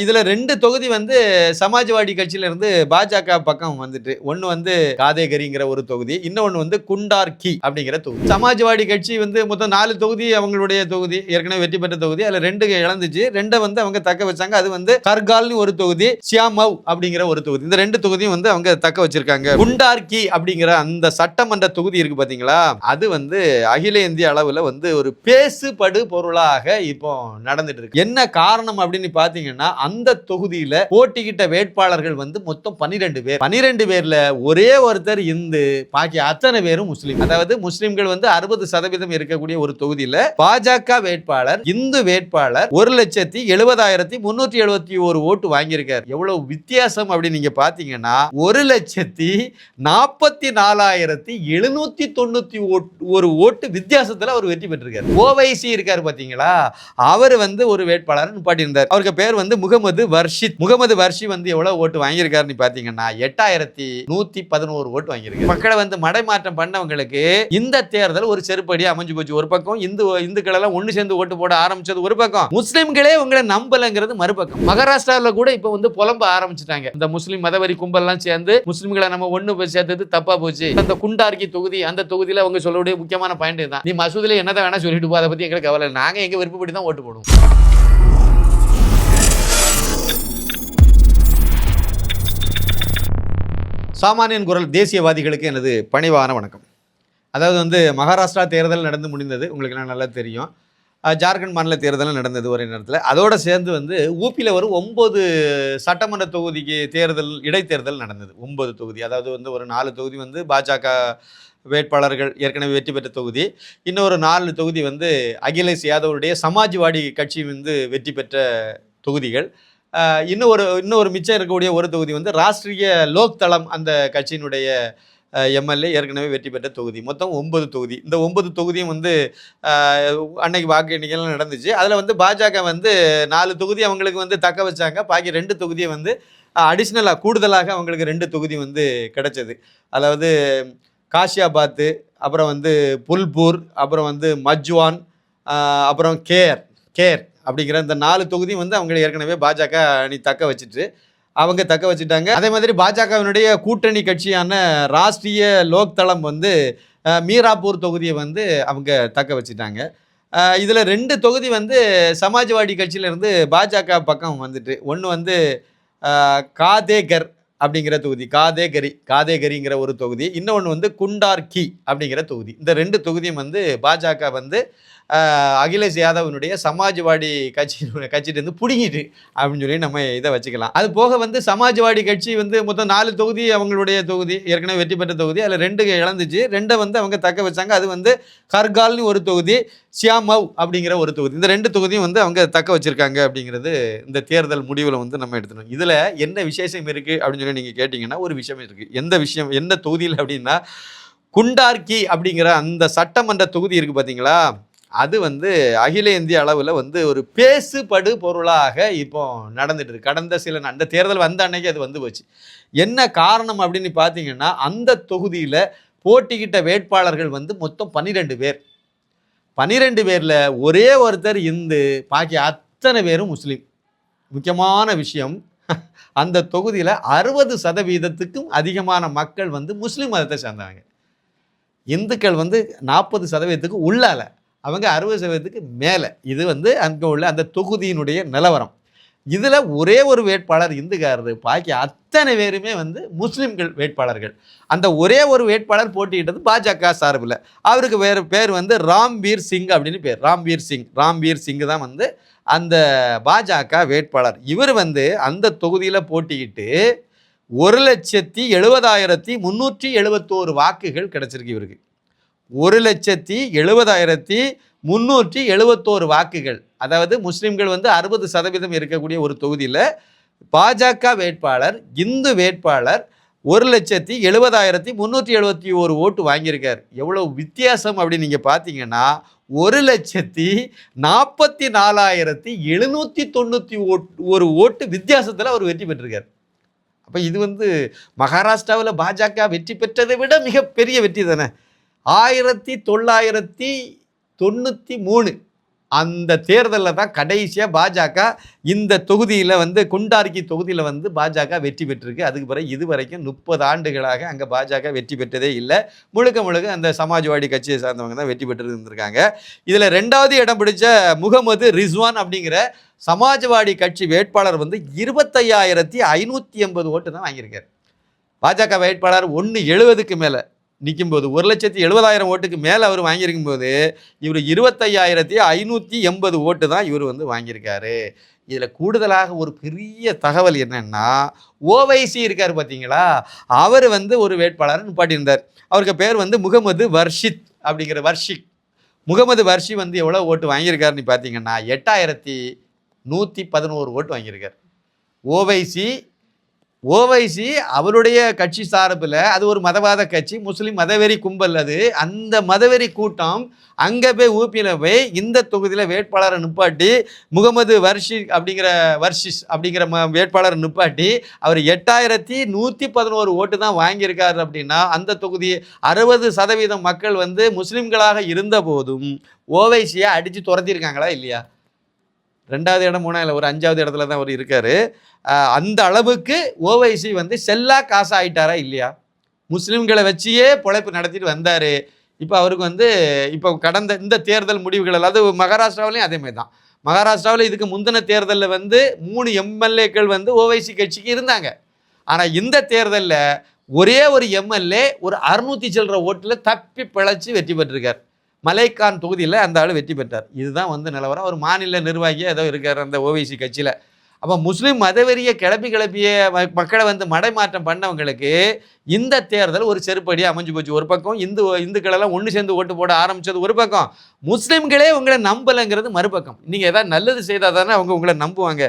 இதுல ரெண்டு தொகுதி வந்து சமாஜ்வாடி கட்சியில இருந்து பாஜக பக்கம் வந்துட்டு ஒன்னு வந்து காதேகரிங்கிற ஒரு தொகுதி இன்னொன்னு வந்து குண்டார்கி அப்படிங்கிற தொகுதி. சமாஜ்வாடி கட்சி வந்து மொத்தம் நாலு தொகுதி அவங்களுடைய தொகுதி ஏற்கனவே வெற்றி பெற்ற தொகுதி அதுல ரெண்டு இழந்துச்சு. ரெண்டை வந்து அவங்க தக்க வச்சாங்க. அது வந்து கர்கால்னு ஒரு தொகுதி சியாமவ் அப்படிங்கிற ஒரு தொகுதி. இந்த ரெண்டு தொகுதியும் வந்து அவங்க தக்க வச்சிருக்காங்க. குண்டார்கி அப்படிங்கிற அந்த சட்டமன்ற தொகுதி இருக்கு பாத்தீங்களா? அது வந்து அகில இந்திய அளவுல வந்து ஒரு பேசுபடு பொருளாக இப்போ நடந்துட்டு இருக்கு. என்ன காரணம் அப்படின்னு பாத்தீங்கன்னா அந்த தொகுதியில போட்டிக்கிட்ட வேட்பாளர்கள் வந்து மொத்தம் பன்னிரெண்டு பேர். பன்னிரெண்டு பேர்ல ஒரே ஒருத்தர் இந்து பாக்கி அத்தனை பேரும் முஸ்லீம். அதாவது முஸ்லீம்கள் வந்து அறுபது சதவீதம் இருக்கக்கூடிய ஒரு தொகுதியில பாஜக வேட்பாளர் இந்து வேட்பாளர் ஒரு லட்சத்தி எழுபதாயிரத்தி முன்னூற்றி எழுபத்தி ஒரு ஓட்டு வாங்கியிருக்காரு. எவ்வளவு வித்தியாசம் அப்படின்னு நீங்க பாத்தீங்கன்னா ஒரு லட்சத்தி நாற்பத்தி நாலாயிரத்தி எழுநூத்தி தொண்ணூத்தி ஒரு ஓட்டு வித்தியாசத்துல அவர் வெற்றி பெற்றிருக்காரு. ஓவைசி இருக்காரு பாத்தீங்களா? அவர் வந்து ஒரு வேட்பாளர் நிப்பாட்டியிருந்தார். அவருக்கு பேர் வந்து முக முகமது வர்ஷித் முகமது வர்ஷி வந்து எவ்வளவு ஓட்டு வாங்கியிருக்காருன்னு பாத்தீங்கன்னா எட்டாயிரத்தி நூத்தி பதினோரு ஓட்டு வாங்கியிருக்காரு. மக்களை வந்து மடைமாற்றம் பண்ணவங்களுக்கு இந்த தேர்தல் ஒரு செருப்படியா அமைஞ்சு போச்சு. ஒரு பக்கம் இந்து இந்துக்கள் எல்லாம் ஒண்ணு சேர்ந்து ஓட்டு போட ஆரம்பிச்சது ஒரு பக்கம். முஸ்லிம்களே உங்களை நம்பலங்கிறது மறுபக்கம். மகாராஷ்டிராவில் கூட இப்ப வந்து புலம்ப ஆரம்பிச்சிட்டாங்க. இந்த முஸ்லீம் மதவரி கும்பல்லாம் சேர்ந்து முஸ்லிம்களை நம்ம ஒண்ணு போய் சேர்த்தது தப்பா போச்சு. அந்த குண்டார்கி தொகுதி அந்த தொகுதியில அவங்க சொல்லக்கூடிய முக்கியமான பாயிண்ட் தான் நீ மசூதியில என்னதான் வேணா சொல்லிட்டு போ. அதை பத்தி எங்களுக்கு கவலை இல்லை. நாங்க எங்க விருப்பப்படி தான் ஓட்டு போடுவோம். சாமானியன் குரல் தேசியவாதிகளுக்கு எனது பணிவான வணக்கம். அதாவது வந்து மகாராஷ்டிரா தேர்தல் நடந்து முடிந்தது. உங்களுக்கு நான் நல்லா தெரியும். ஜார்க்கண்ட் மாநில தேர்தலும் நடந்தது ஒரே நேரத்தில். அதோடு சேர்ந்து வந்து ஊபியில் ஒரு ஒம்பது சட்டமன்ற தொகுதிக்கு தேர்தல் இடைத்தேர்தல் நடந்தது. ஒன்பது தொகுதி. அதாவது வந்து ஒரு நாலு தொகுதி வந்து பாஜக வேட்பாளர்கள் ஏற்கனவே வெற்றி பெற்ற தொகுதி. இன்னொரு நாலு தொகுதி வந்து அகிலேஷ் யாதவருடைய சமாஜ்வாடி கட்சி வந்து வெற்றி பெற்ற தொகுதிகள். இன்னும் ஒரு இன்னும் ஒரு மிச்சம் இருக்கக்கூடிய ஒரு தொகுதி வந்து ராஷ்டிரிய லோக் தளம் அந்த கட்சியினுடைய எம்எல்ஏ ஏற்கனவே வெற்றி பெற்ற தொகுதி. மொத்தம் ஒன்பது தொகுதி. இந்த ஒன்பது தொகுதியும் வந்து அன்னைக்கு வாக்கு எண்ணிக்கைலாம் நடந்துச்சு. அதில் வந்து பாஜக வந்து நாலு தொகுதி அவங்களுக்கு வந்து தக்க வச்சாங்க. பாக்கி ரெண்டு தொகுதியை வந்து அடிஷ்னலாக கூடுதலாக அவங்களுக்கு ரெண்டு தொகுதி வந்து கிடைச்சது. அதாவது காஷியாபாத்து அப்புறம் வந்து புல்பூர் அப்புறம் வந்து மஜ்வான் அப்புறம் கேர் கேர். அப்படிங்கிற இந்த நாலு தொகுதியும் வந்து அவங்க ஏற்கனவே பாஜக அணி தக்க வச்சுட்டு அவங்க தக்க வச்சுட்டாங்க. அதே மாதிரி பாஜகவினுடைய கூட்டணி கட்சியான ராஷ்ட்ரிய லோக் தளம் வந்து மீராப்பூர் தொகுதியை வந்து அவங்க தக்க வச்சுட்டாங்க. இதில் ரெண்டு தொகுதி வந்து சமாஜ்வாடி கட்சியிலேருந்து பாஜக பக்கம் வந்துட்டு ஒன்று வந்து காதேகர் அப்படிங்கிற தொகுதி காதேகரி காதேகரிங்கிற ஒரு தொகுதி. இன்னொன்று வந்து குண்டார்கி அப்படிங்கிற தொகுதி. இந்த ரெண்டு தொகுதியும் வந்து பாஜக வந்து அகிலேஷ் யாதவனுடைய சமாஜ்வாடி கட்சியினுடைய கட்சியிலேருந்து பிடுங்கிட்டு அப்படின்னு சொல்லி நம்ம இதை வச்சுக்கலாம். அது போக வந்து சமாஜ்வாடி கட்சி வந்து மொத்தம் நாலு தொகுதி அவங்களுடைய தொகுதி ஏற்கனவே வெற்றி பெற்ற தொகுதி. அதில் ரெண்டு இழந்துச்சு. ரெண்டை வந்து அவங்க தக்க வச்சாங்க. அது வந்து கர்கால்னு ஒரு தொகுதி சியாமவ் அப்படிங்கிற ஒரு தொகுதி. இந்த ரெண்டு தொகுதியும் வந்து அவங்க தக்க வச்சுருக்காங்க அப்படிங்கிறது இந்த தேர்தல் முடிவில் வந்து நம்ம எடுத்துக்கணும். இதில் என்ன விசேஷம் இருக்குது அப்படின்னு சொல்லி நீங்கள் கேட்டிங்கன்னா ஒரு விஷயம் இருக்குது எந்த விஷயம் எந்த தொகுதியில் அப்படின்னா குண்டார்கி அப்படிங்கிற அந்த சட்டமன்ற தொகுதி இருக்குது பார்த்தீங்களா அது வந்து அகில இந்திய அளவில் வந்து ஒரு பேசுபடு பொருளாக இப்போ நடந்துட்டு இருக்கு கடந்த சில அந்த தேர்தல் வந்த அன்னைக்கு அது வந்து போச்சு. என்ன காரணம் அப்படின்னு பார்த்தீங்கன்னா அந்த தொகுதியில் போட்டிக்கிட்ட வேட்பாளர்கள் வந்து மொத்தம் பன்னிரெண்டு பேர். பன்னிரெண்டு பேரில் ஒரே ஒருத்தர் இந்து பாக்கி அத்தனை பேரும் முஸ்லீம். முக்கியமான விஷயம் அந்த தொகுதியில் அறுபது சதவீதத்துக்கும் அதிகமான மக்கள் வந்து முஸ்லீம் மதத்தை சேர்ந்தவங்க. இந்துக்கள் வந்து நாற்பது சதவீதத்துக்கு உள்ளால. அவங்க அறுபது சதவீதத்துக்கு மேலே. இது வந்து அங்கே உள்ள அந்த தொகுதியினுடைய நிலவரம். இதில் ஒரே ஒரு வேட்பாளர் இந்துக்காரரு. பாக்கி அத்தனை பேருமே வந்து முஸ்லீம்கள் வேட்பாளர்கள். அந்த ஒரே ஒரு வேட்பாளர் போட்டியிட்டது பாஜக சார்பில். அவருக்கு வேறு பேர் வந்து ராம்வீர் சிங் அப்படின்னு பேர். ராம்வீர் சிங். ராம்வீர் சிங் தான் வந்து அந்த பாஜக வேட்பாளர். இவர் வந்து அந்த தொகுதியில் போட்டியிட்டு ஒரு லட்சத்தி எழுபதாயிரத்தி முந்நூற்றி எழுபத்தோரு வாக்குகள் கிடச்சிருக்கு இவருக்கு. ஒரு லட்சத்தி எழுபதாயிரத்தி முந்நூற்றி எழுபத்தோரு வாக்குகள். அதாவது முஸ்லிம்கள் வந்து அறுபது சதவீதம் இருக்கக்கூடிய ஒரு தொகுதியில் பாஜக வேட்பாளர் இந்து வேட்பாளர் ஒரு லட்சத்தி எழுபதாயிரத்தி முந்நூற்றி எழுபத்தி ஒரு ஓட்டு வாங்கியிருக்கார். எவ்வளோ வித்தியாசம் அப்படின்னு நீங்கள் பார்த்தீங்கன்னா ஒரு லட்சத்தி நாற்பத்தி நாலாயிரத்தி எழுநூற்றி தொண்ணூற்றி ஓட் ஒரு ஓட்டு வித்தியாசத்தில் அவர் வெற்றி பெற்றிருக்கார். அப்போ இது வந்து மகாராஷ்டிராவில் பாஜக வெற்றி பெற்றதை விட மிகப்பெரிய வெற்றி தானே? ஆயிரத்தி தொள்ளாயிரத்தி தொண்ணூற்றி மூணு அந்த தேர்தலில் தான் கடைசியாக பாஜக இந்த தொகுதியில் வந்து குண்டார்கி தொகுதியில் வந்து பாஜக வெற்றி பெற்றிருக்கு. அதுக்கு பிறகு இது வரைக்கும் முப்பது ஆண்டுகளாக அங்கே பாஜக வெற்றி பெற்றதே இல்லை. முழுக்க முழுக்க அந்த சமாஜ்வாடி கட்சியை சார்ந்தவங்க தான் வெற்றி பெற்று இருந்திருக்காங்க. இதில் ரெண்டாவது இடம் பிடிச்ச முகமது ரிஸ்வான் அப்படிங்கிற சமாஜ்வாடி கட்சி வேட்பாளர் வந்து இருபத்தையாயிரத்தி ஐநூற்றி எண்பது ஓட்டு தான் வாங்கியிருக்காரு. பாஜக வேட்பாளர் ஒன்று எழுபதுக்கு மேலே. நிற்கும்போது ஒரு லட்சத்தி எழுபதாயிரம் ஓட்டுக்கு மேலே அவர் வாங்கியிருக்கும் போது இவர் இருபத்தையாயிரத்தி ஐநூற்றி எண்பது ஓட்டு தான் இவர் வந்து வாங்கியிருக்காரு. இதில் கூடுதலாக ஒரு பெரிய தகவல் என்னென்னா ஓவைசி இருக்கார் பார்த்தீங்களா அவர் வந்து ஒரு வேட்பாளர் நிப்பாட்டியிருந்தார். அவருக்கு பேர் வந்து முகமது வர்ஷித் அப்படிங்கிற வர்ஷிக். முகமது வர்ஷி வந்து எவ்வளோ ஓட்டு வாங்கியிருக்காருன்னு பார்த்தீங்கன்னா எட்டாயிரத்தி நூற்றி பதினோரு ஓட்டு வாங்கியிருக்கார். ஓவைசி ஓவைசி அவருடைய கட்சி சார்பில் அது ஒரு மதவாத கட்சி முஸ்லீம் மதவெறி கும்பல் அது. அந்த மதவெறி கூட்டம் அங்கே போய் ஊப்பியில் போய் இந்த தொகுதியில் வேட்பாளரை நிப்பாட்டி முகமது வர்ஷி அப்படிங்கிற வர்ஷிஸ் அப்படிங்கிற ம வேட்பாளரை நிப்பாட்டி அவர் எட்டாயிரத்தி நூற்றி பதினோரு ஓட்டு தான் வாங்கியிருக்காரு அப்படின்னா அந்த தொகுதி அறுபது சதவீதம் மக்கள் வந்து முஸ்லீம்களாக இருந்த போதும் ஓவைசியை அடித்து துரத்திருக்காங்களா இல்லையா? ரெண்டாவது இடம் மூணாவது ஒரு அஞ்சாவது இடத்துல தான் அவர் இருக்கார். அந்த அளவுக்கு ஓவைசி வந்து செல்லா காசு ஆயிட்டாரா இல்லையா? முஸ்லீம்களை வச்சியே பொழைப்பு நடத்திட்டு வந்தார். இப்போ அவருக்கு வந்து இப்போ கடந்த இந்த தேர்தல் முடிவுகள் அதாவது மகாராஷ்டிராவிலையும் அதே மாதிரி தான். மகாராஷ்டிராவில் இதுக்கு முந்தின தேர்தலில் வந்து மூணு எம்எல்ஏக்கள் வந்து ஓவைசி கட்சிக்கு இருந்தாங்க. ஆனால் இந்த தேர்தலில் ஒரே ஒரு எம்எல்ஏ ஒரு அறுநூத்தி சில்லற ஓட்டில் தப்பி பிழைச்சி வெற்றி பெற்றிருக்கார். மலைக்கான் தொகுதியில் அந்த ஆள் வெற்றி பெற்றார். இதுதான் வந்து நிலவரம். ஒரு மாநில நிர்வாகியாக ஏதோ இருக்கார் அந்த ஓவைசி கட்சியில். அப்போ முஸ்லீம் மதவெறிய கிளப்பி கிளப்பிய ம- மக்களை வந்து மடைமாற்றம் பண்ணவங்களுக்கு இந்த தேர்தல் ஒரு செருப்படியாக அமைஞ்சு போச்சு. ஒரு பக்கம் இந்து இந்துக்களெல்லாம் ஒன்று சேர்ந்து ஓட்டு போட ஆரம்பிச்சது ஒரு பக்கம். முஸ்லீம்களே உங்களை நம்பலைங்கிறது மறுபக்கம். நீங்கள் எதாவது நல்லது செய்தால் தானே அவங்க உங்களை நம்புவாங்க.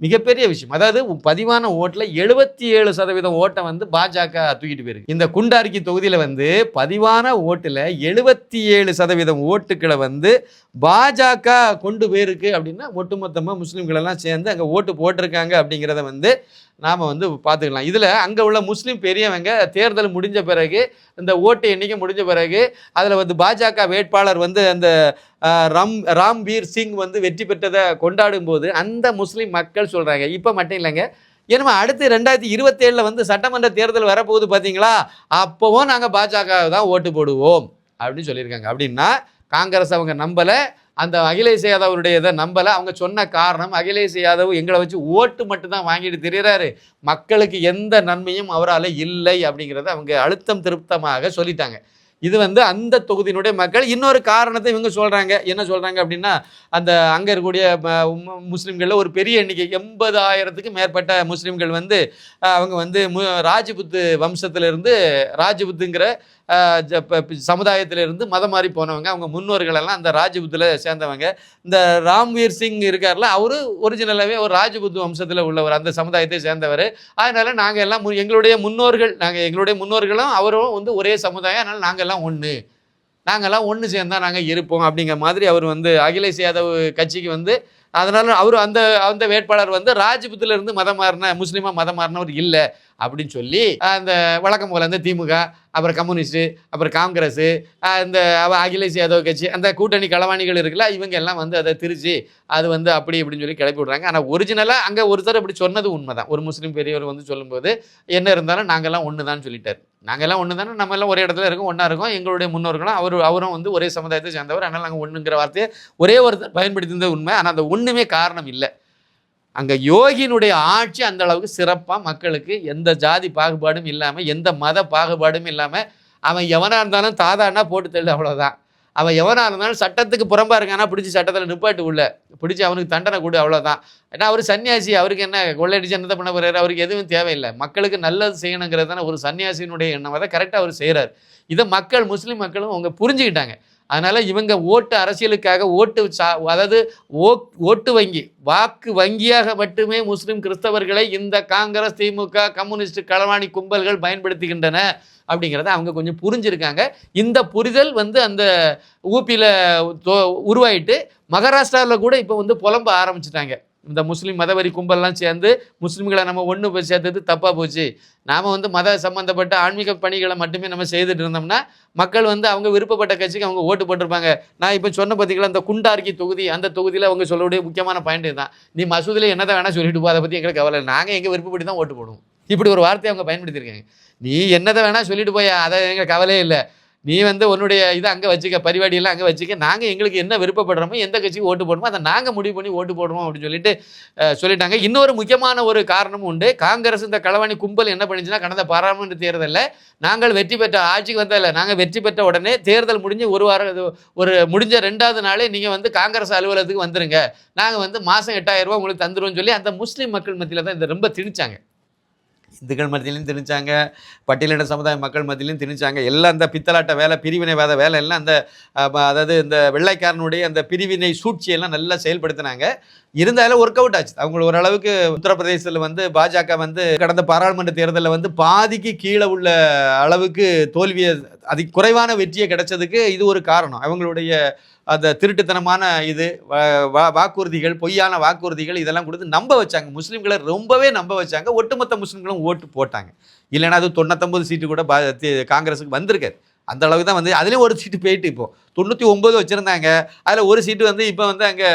மிகப்பெரிய விஷயம். அதாவது பதிவான ஓட்டில் எழுபத்தி ஏழு சதவீதம் ஓட்டை வந்து பாஜக தூக்கிட்டு போயிருக்கு. இந்த குண்டார்கி தொகுதியில் வந்து பதிவான ஓட்டில் எழுபத்தி ஏழு சதவீதம் ஓட்டுக்களை வந்து பாஜக கொண்டு போயிருக்கு அப்படின்னா ஒட்டுமொத்தமாக முஸ்லீம்களெல்லாம் சேர்ந்து அங்கே ஓட்டு போட்டிருக்காங்க அப்படிங்கிறத வந்து நாம் வந்து பார்த்துக்கலாம். இதில் அங்கே உள்ள முஸ்லீம் பெரியவங்க தேர்தல் முடிஞ்ச பிறகு இந்த ஓட்டு எண்ணிக்கை முடிஞ்ச பிறகு அதில் வந்து பாஜக வேட்பாளர் வந்து அந்த ரம் ராம்வீர் சிங் வந்து வெற்றி பெற்றதை கொண்டாடும் போது அந்த முஸ்லீம் மக்கள் சொல்கிறாங்க இப்போ மட்டும் இல்லைங்க. ஏன்னா அடுத்து ரெண்டாயிரத்தி இருபத்தேழில் வந்து சட்டமன்ற தேர்தல் வரப்போகுது பார்த்தீங்களா அப்போவும் நாங்கள் பாஜக தான் ஓட்டு போடுவோம் அப்படின்னு சொல்லியிருக்காங்க. அப்படின்னா காங்கிரஸ் அவங்க நம்பலை. அந்த அகிலேஷ் யாதவருடைய இதை நம்பலை. அவங்க சொன்ன காரணம் அகிலேஷ் யாதவ் எங்களை வச்சு ஓட்டு மட்டும்தான் வாங்கிட்டு திரியிறாரு. மக்களுக்கு எந்த நன்மையும் அவரால் இல்லை அப்படிங்கிறத அவங்க அழுத்தம் திருப்தமாக சொல்லிட்டாங்க. இது வந்து அந்த தொகுதியினுடைய மக்கள் இன்னொரு காரணத்தை இவங்க சொல்கிறாங்க என்ன சொல்கிறாங்க அப்படின்னா அந்த அங்கே இருக்கக்கூடிய முஸ்லீம்களில் ஒரு பெரிய எண்ணிக்கை எண்பதாயிரத்துக்கு மேற்பட்ட முஸ்லீம்கள் வந்து அவங்க வந்து மு ராஜபுத்து வம்சத்திலிருந்து ராஜபுத்துங்கிற சமுதாயத்திலிருந்து மதம் மாறி போனவங்க அவங்க முன்னோர்கள் எல்லாம் அந்த ராஜபுத்தில் சேர்ந்தவங்க. இந்த ராம்வீர் சிங் இருக்கார்ல அவரு ஒரிஜினலாகவே ஒரு ராஜபுத் வம்சத்தில் உள்ளவர் அந்த சமுதாயத்தை சேர்ந்தவர். அதனால் நாங்கள் எல்லாம் எங்களுடைய முன்னோர்கள் நாங்கள் எங்களுடைய முன்னோர்களும் அவரும் வந்து ஒரே சமுதாயம் அதனால் நாங்கள் நாங்கள்லாம் ஒன்று நாங்கள்லாம் ஒன்று சேர்ந்தா நாங்கள் இருப்போம் அப்படிங்கிற மாதிரி அவர் வந்து அகிலேஷ் யாதவ் கட்சிக்கு வந்து அதனால் அவர் அந்த அந்த வேட்பாளர் வந்து ராஜ்புத்திலேருந்து மதம் மாறின முஸ்லீமாக மதம் மாறினவர் இல்லை அப்படின்னு சொல்லி அந்த வழக்கம் போல் அந்த திமுக அப்புறம் கம்யூனிஸ்ட்டு அப்புறம் காங்கிரஸ் இந்த அவ அகிலேஷ் யாதவ் கட்சி அந்த கூட்டணி களவாணிகள் இருக்குல்ல இவங்க எல்லாம் வந்து அதை திருச்சி அது வந்து அப்படி இப்படின்னு சொல்லி கிளப்பி விடுறாங்க. ஆனால் ஒரிஜினலாக அங்கே ஒருத்தர் அப்படி சொன்னது உண்மை தான் ஒரு முஸ்லீம் பெரியவர் வந்து சொல்லும்போது என்ன இருந்தாலும் நாங்கள்லாம் ஒன்று தான் சொல்லிட்டார். நாங்கெல்லாம் ஒன்று தானே நம்ம எல்லாம் ஒரே இடத்துல இருக்கோம் ஒன்றா இருக்கோம். எங்களுடைய முன்னோர்களும் அவர் அவரும் வந்து ஒரே சமுதாயத்தை சேர்ந்தவர். அதனால் நாங்கள் ஒன்றுங்கிற வார்த்தையை ஒரே ஒருத்தர் பயன்படுத்தியிருந்த உண்மை. ஆனால் அந்த ஒன்றுமே காரணம் இல்லை. அங்கே யோகியினுடைய ஆட்சி அந்த அளவுக்கு சிறப்பாக மக்களுக்கு எந்த ஜாதி பாகுபாடும் இல்லாமல் எந்த மத பாகுபாடும் இல்லாமல் அவன் எவனாக இருந்தாலும் தாதான்னா போட்டு தள்ளு அவ்வளோதான் அவன் எவனாக இருந்தாலும் சட்டத்துக்கு புறம்பாக இருக்கானா பிடிச்சி சட்டத்தில் நிப்பாட்டு உள்ள. பிடிச்சி அவனுக்கு தண்டனை கொடு அவ்வளோதான் ஏன்னா அவர் சன்னியாசி அவருக்கு என்ன கொள்ளையடிச்சு என்னத்தை பண்ண போகிறாரு அவருக்கு எதுவும் தேவையில்லை. மக்களுக்கு நல்லது செய்யணுங்கிறது தானே ஒரு சன்னியாசியினுடைய எண்ணம். அதை கரெக்டாக அவர் செய்கிறார் இதை மக்கள் முஸ்லீம் மக்களும் அவங்க புரிஞ்சுக்கிட்டாங்க. அதனால இவங்க ஓட்டு அரசியலுக்காக ஓட்டு சா அதாவது ஓ ஓட்டு வங்கி வாக்கு வங்கியாக மட்டுமே முஸ்லிம் கிறிஸ்தவர்களை இந்த காங்கிரஸ் திமுக கம்யூனிஸ்ட் களவாணி கும்பல்கள் பயன்படுத்துகின்றன அப்படிங்கிறத அவங்க கொஞ்சம் புரிஞ்சிருக்காங்க. இந்த புரிதல் வந்து அந்த ஊப்பியில் உருவாயிட்டு மகாராஷ்டிராவில் கூட இப்போ வந்து புலம்ப ஆரம்பிச்சிட்டாங்க. இந்த முஸ்லீம் மதவெறி கும்பல்லாம் சேர்ந்து முஸ்லீம்களை நம்ம ஒன்று போய் சேர்த்தது தப்பாக போச்சு. நாம் வந்து மத சம்மந்தப்பட்ட ஆன்மீக பணிகளை மட்டுமே நம்ம செய்துட்டு இருந்தோம்னா மக்கள் வந்து அவங்க விருப்பப்பட்ட கட்சிக்கு அவங்க ஓட்டு போட்டிருப்பாங்க. நான் இப்போ சொன்ன பார்த்தீங்களா இந்த குண்டார்கி தொகுதி அந்த தொகுதியில் அவங்க சொல்லக்கூடிய முக்கியமான பாயிண்ட் தான். நீ மசூதியில் என்னதான் வேணால் சொல்லிட்டு போ அதை பற்றி எங்களுக்கு கவலை இல்லை. நாங்கள் எங்கள் விருப்பப்படி தான் ஓட்டு போடுவோம். இப்படி ஒரு வார்த்தையை அவங்க பயன்படுத்தியிருக்காங்க. நீ என்னதை வேணால் சொல்லிட்டு போய் அதை எங்களுக்கு கவலையே இல்லை. நீ வந்து உன்னுடைய இதை அங்கே வச்சுக்க பரிபாடியெல்லாம் அங்கே வச்சுக்க நாங்கள் எங்களுக்கு என்ன விருப்பப்படுறோமோ எந்த கட்சிக்கு ஓட்டு போடணுமோ அதை நாங்கள் முடிவு பண்ணி ஓட்டு போடுவோம் அப்படின்னு சொல்லிட்டு சொல்லிட்டாங்க. இன்னொரு முக்கியமான ஒரு காரணமும் உண்டு. காங்கிரஸ் இந்த களவாணி கும்பல் என்ன பண்ணிச்சுன்னா கடந்த பாராளுமன்ற தேர்தலில் நாங்கள் வெற்றி பெற்ற ஆட்சிக்கு வந்ததில்ல. நாங்கள் வெற்றி பெற்ற உடனே தேர்தல் முடிஞ்சு ஒரு வாரம் இது ஒரு முடிஞ்ச ரெண்டாவது நாளே நீங்கள் வந்து காங்கிரஸ் அலுவலகத்துக்கு வந்துருங்க. நாங்கள் வந்து மாதம் எட்டாயிரம் ரூபாய் உங்களுக்கு தந்துருவோம்னு சொல்லி அந்த முஸ்லீம் மக்கள் மத்தியில் தான் இதை ரொம்ப திணிச்சாங்க. இந்துக்கள் மத்தியிலையும் திணிச்சாங்க பட்டியலின சமுதாய மக்கள் மத்தியிலையும் திணிச்சாங்க. எல்லாம் அந்த பித்தலாட்ட வேலை பிரிவினைவாத வேலை எல்லாம் அந்த அதாவது இந்த வெள்ளைக்காரனுடைய அந்த பிரிவினை சூழ்ச்சியெல்லாம் நல்லா செயல்படுத்தினாங்க. இருந்தாலும் ஒர்க் அவுட் ஆச்சு. அவங்க ஓரளவுக்கு உத்தரப்பிரதேசத்தில் வந்து பாஜக வந்து கடந்த பாராளுமன்ற தேர்தலில் வந்து பாதிக்கு கீழே உள்ள அளவுக்கு தோல்வியை அதி குறைவான வெற்றியை கிடைச்சதுக்கு இது ஒரு காரணம். அவங்களுடைய அந்த திருட்டுத்தனமான இது வாக்குறுதிகள் பொய்யான வாக்குறுதிகள் இதெல்லாம் கொடுத்து நம்ப வச்சாங்க. முஸ்லீம்களை ரொம்பவே நம்ப வச்சாங்க. ஒட்டுமொத்த முஸ்லீம்களும் ஓட்டு போட்டாங்க. இல்லைன்னா அது தொண்ணூத்தொம்பது சீட்டு கூட பா- காங்கிரஸுக்கு வந்திருக்காரு அந்த அளவுக்கு தான் வந்து அதுலேயும் ஒரு சீட்டு போயிட்டு இப்போ. தொண்ணூற்றி ஒம்பது வச்சுருந்தாங்க. அதில் ஒரு சீட்டு வந்து இப்போ வந்து அங்கே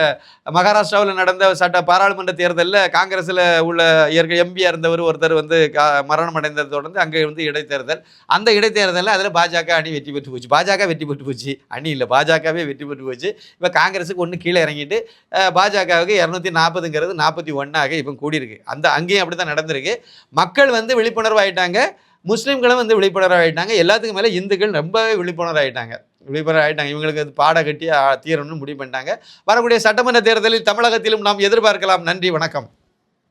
மகாராஷ்டிராவில் நடந்த சட்ட பாராளுமன்ற தேர்தலில் காங்கிரஸில் உள்ள ஏற்க எம்பியாக இருந்தவர் ஒருத்தர் வந்து கா மரணம் அடைந்ததை தொடர்ந்து அங்கே வந்து இடைத்தேர்தல். அந்த இடைத்தேர்தலில் அதில் பாஜக அணி வெற்றி பெற்று போச்சு. பாஜக வெற்றி பெற்று போச்சு. அணி இல்லை பாஜகவே வெற்றி பெற்று போச்சு. இப்போ காங்கிரஸுக்கு ஒன்று கீழே இறங்கிட்டு பாஜகவுக்கு இரநூத்தி நாற்பதுங்கிறது நாற்பத்தி ஒன்றாக இப்போ கூடியிருக்கு. அந்த அங்கேயும் அப்படி தான் நடந்திருக்கு. மக்கள் வந்து விழிப்புணர்வு ஆகிட்டாங்க முஸ்லீம்களும் வந்து விழிப்புணர்வு ஆகிட்டாங்க எல்லாத்துக்கும் மேலே இந்துக்கள் ரொம்பவே விழிப்புணர்வு ஆகிட்டாங்க விழிப்புணர்வு ஆகிட்டாங்க இவங்களுக்கு அது பாட கட்டி தீரணும்னு முடிவு பண்ணிட்டாங்க. வரக்கூடிய சட்டமன்ற தேர்தலில் தமிழகத்திலும் நாம் எதிர்பார்க்கலாம். நன்றி வணக்கம்.